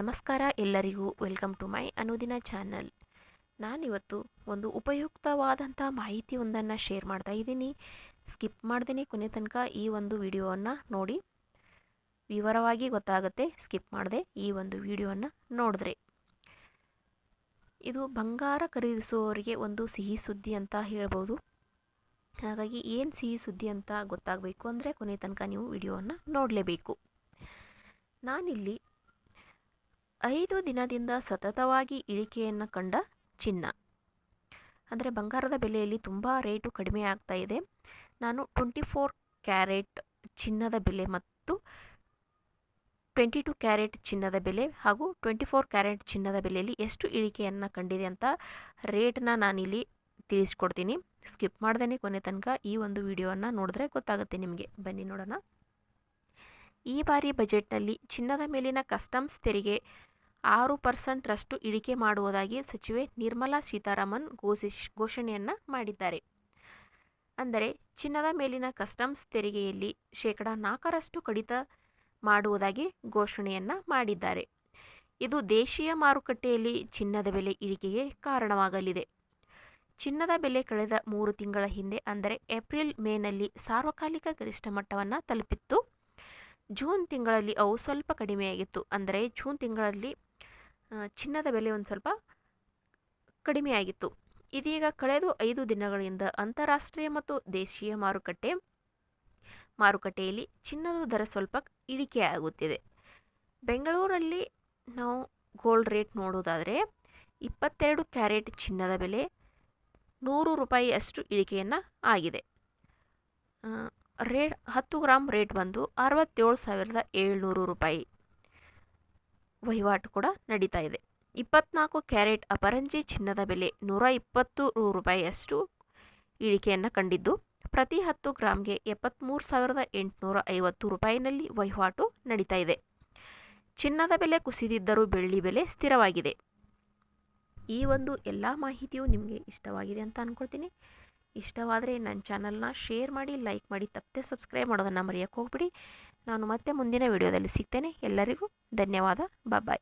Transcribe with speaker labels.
Speaker 1: ನಮಸ್ಕಾರ ಎಲ್ಲರಿಗೂ, welcome to my ಅನುದಿನ ಚಾನಲ್. ನಾನಿವತ್ತು ಒಂದು ಉಪಯುಕ್ತವಾದಂಥ ಮಾಹಿತಿಯೊಂದನ್ನು ಶೇರ್ ಮಾಡ್ತಾ ಇದ್ದೀನಿ. ಸ್ಕಿಪ್ ಮಾಡ್ದೇ ಕೊನೆ ತನಕ ಈ ಒಂದು ವಿಡಿಯೋವನ್ನು ನೋಡಿ. ವಿವರವಾಗಿ ಗೊತ್ತಾಗುತ್ತೆ, ಸ್ಕಿಪ್ ಮಾಡದೆ ಈ ಒಂದು ವಿಡಿಯೋವನ್ನು ನೋಡಿದ್ರೆ. ಇದು ಬಂಗಾರ ಖರೀದಿಸುವವರಿಗೆ ಒಂದು ಸಿಹಿ ಸುದ್ದಿ ಅಂತ ಹೇಳ್ಬೋದು. ಹಾಗಾಗಿ ಏನು ಸಿಹಿ ಸುದ್ದಿ ಅಂತ ಗೊತ್ತಾಗಬೇಕು ಅಂದರೆ ಕೊನೆ ತನಕ ನೀವು ವಿಡಿಯೋವನ್ನು ನೋಡಲೇಬೇಕು. ನಾನಿಲ್ಲಿ ಐದು ದಿನದಿಂದ ಸತತವಾಗಿ ಇಳಿಕೆಯನ್ನು ಕಂಡ ಚಿನ್ನ. ಅಂದರೆ ಬಂಗಾರದ ಬೆಲೆಯಲ್ಲಿ ತುಂಬ ರೇಟು ಕಡಿಮೆ ಆಗ್ತಾ ಇದೆ. ನಾನು ಟ್ವೆಂಟಿ ಫೋರ್ ಕ್ಯಾರೆಟ್ ಚಿನ್ನದ ಬೆಲೆ ಮತ್ತು ಟ್ವೆಂಟಿ ಟು ಕ್ಯಾರೆಟ್ ಚಿನ್ನದ ಬೆಲೆ ಹಾಗೂ ಟ್ವೆಂಟಿ ಫೋರ್ ಕ್ಯಾರೆಟ್ ಚಿನ್ನದ ಬೆಲೆಯಲ್ಲಿ ಎಷ್ಟು ಇಳಿಕೆಯನ್ನು ಕಂಡಿದೆ ಅಂತ ರೇಟನ್ನ ನಾನಿಲ್ಲಿ ತಿಳಿಸ್ಕೊಡ್ತೀನಿ. ಸ್ಕಿಪ್ ಮಾಡ್ದೇ ಕೊನೆ ತನಕ ಈ ಒಂದು ವಿಡಿಯೋವನ್ನು ನೋಡಿದ್ರೆ ಗೊತ್ತಾಗುತ್ತೆ ನಿಮಗೆ. ಬನ್ನಿ ನೋಡೋಣ. ಈ ಬಾರಿ ಬಜೆಟ್ನಲ್ಲಿ ಚಿನ್ನದ ಮೇಲಿನ ಕಸ್ಟಮ್ಸ್ ತೆರಿಗೆ ಆರು ಪರ್ಸೆಂಟ್ರಷ್ಟು ಇಳಿಕೆ ಮಾಡುವುದಾಗಿ ಸಚಿವೆ ನಿರ್ಮಲಾ ಸೀತಾರಾಮನ್ ಘೋಷಿಸ್ ಘೋಷಣೆಯನ್ನು ಮಾಡಿದ್ದಾರೆ. ಅಂದರೆ ಚಿನ್ನದ ಮೇಲಿನ ಕಸ್ಟಮ್ಸ್ ತೆರಿಗೆಯಲ್ಲಿ ಶೇಕಡ ನಾಲ್ಕರಷ್ಟು ಕಡಿತ ಮಾಡುವುದಾಗಿ ಘೋಷಣೆಯನ್ನು ಮಾಡಿದ್ದಾರೆ. ಇದು ದೇಶೀಯ ಮಾರುಕಟ್ಟೆಯಲ್ಲಿ ಚಿನ್ನದ ಬೆಲೆ ಇಳಿಕೆಗೆ ಕಾರಣವಾಗಲಿದೆ. ಚಿನ್ನದ ಬೆಲೆ ಕಳೆದ ಮೂರು ತಿಂಗಳ ಹಿಂದೆ, ಅಂದರೆ ಏಪ್ರಿಲ್ ಮೇನಲ್ಲಿ ಸಾರ್ವಕಾಲಿಕ ಗರಿಷ್ಠ ಮಟ್ಟವನ್ನು ತಲುಪಿತ್ತು. ಜೂನ್ ತಿಂಗಳಲ್ಲಿ ಅವು ಸ್ವಲ್ಪ ಕಡಿಮೆಯಾಗಿತ್ತು. ಅಂದರೆ ಜೂನ್ ತಿಂಗಳಲ್ಲಿ ಚಿನ್ನದ ಬೆಲೆ ಒಂದು ಸ್ವಲ್ಪ ಕಡಿಮೆಯಾಗಿತ್ತು ಇದೀಗ ಕಳೆದ ಐದು ದಿನಗಳಿಂದ ಅಂತಾರಾಷ್ಟ್ರೀಯ ಮತ್ತು ದೇಶೀಯ ಮಾರುಕಟ್ಟೆ, ಮಾರುಕಟ್ಟೆಯಲ್ಲಿ ಚಿನ್ನದ ದರ ಸ್ವಲ್ಪ ಇಳಿಕೆಯಾಗುತ್ತಿದೆ ಬೆಂಗಳೂರಲ್ಲಿ ನಾವು ಗೋಲ್ಡ್ ರೇಟ್ ನೋಡೋದಾದರೆ ಇಪ್ಪತ್ತೆರಡು ಕ್ಯಾರೆಟ್ ಚಿನ್ನದ ಬೆಲೆ ನೂರು ರೂಪಾಯಿ ಅಷ್ಟು ಇಳಿಕೆಯನ್ನು ಆಗಿದೆ. ರೇಟ್ ಹತ್ತು ಗ್ರಾಮ್ ರೇಟ್ ಬಂದು ಅರವತ್ತೇಳು ಸಾವಿರದ ಏಳ್ನೂರು ರೂಪಾಯಿ. ವಹಿವಾಟು ಕೂಡ ನಡೀತಾ ಇದೆ. ಇಪ್ಪತ್ನಾಲ್ಕು ಕ್ಯಾರೆಟ್ ಅಪರಂಜಿ ಚಿನ್ನದ ಬೆಲೆ ನೂರ ಇಪ್ಪತ್ತು ರೂಪಾಯಿಯಷ್ಟು ಇಳಿಕೆಯನ್ನು ಕಂಡಿದ್ದು, ಪ್ರತಿ ಹತ್ತು ಗ್ರಾಮ್ಗೆ ಎಪ್ಪತ್ತ್ಮೂರು ಸಾವಿರದ ಎಂಟುನೂರ ಐವತ್ತು ರೂಪಾಯಿನಲ್ಲಿ ವಹಿವಾಟು ನಡೀತಾ ಇದೆ. ಚಿನ್ನದ ಬೆಲೆ ಕುಸಿದಿದ್ದರೂ ಬೆಳ್ಳಿ ಬೆಲೆ ಸ್ಥಿರವಾಗಿದೆ. ಈ ಒಂದು ಎಲ್ಲ ಮಾಹಿತಿಯು ನಿಮಗೆ ಇಷ್ಟವಾಗಿದೆ ಅಂತ ಅಂದ್ಕೊಳ್ತೀನಿ ಇಷ್ಟವಾದರೆ ನನ್ನ ಚಾನಲ್ನ ಶೇರ್ ಮಾಡಿ, ಲೈಕ್ ಮಾಡಿ, ತಪ್ಪದೆ ಸಬ್ಸ್ಕ್ರೈಬ್ ಮಾಡೋದನ್ನು ಮರೆಯೋಕ್ಕೆ ಹೋಗ್ಬಿಡಿ. ನಾನು ಮತ್ತೆ ಮುಂದಿನ ವಿಡಿಯೋದಲ್ಲಿ ಸಿಗ್ತೇನೆ. ಎಲ್ಲರಿಗೂ De nevada, bye bye.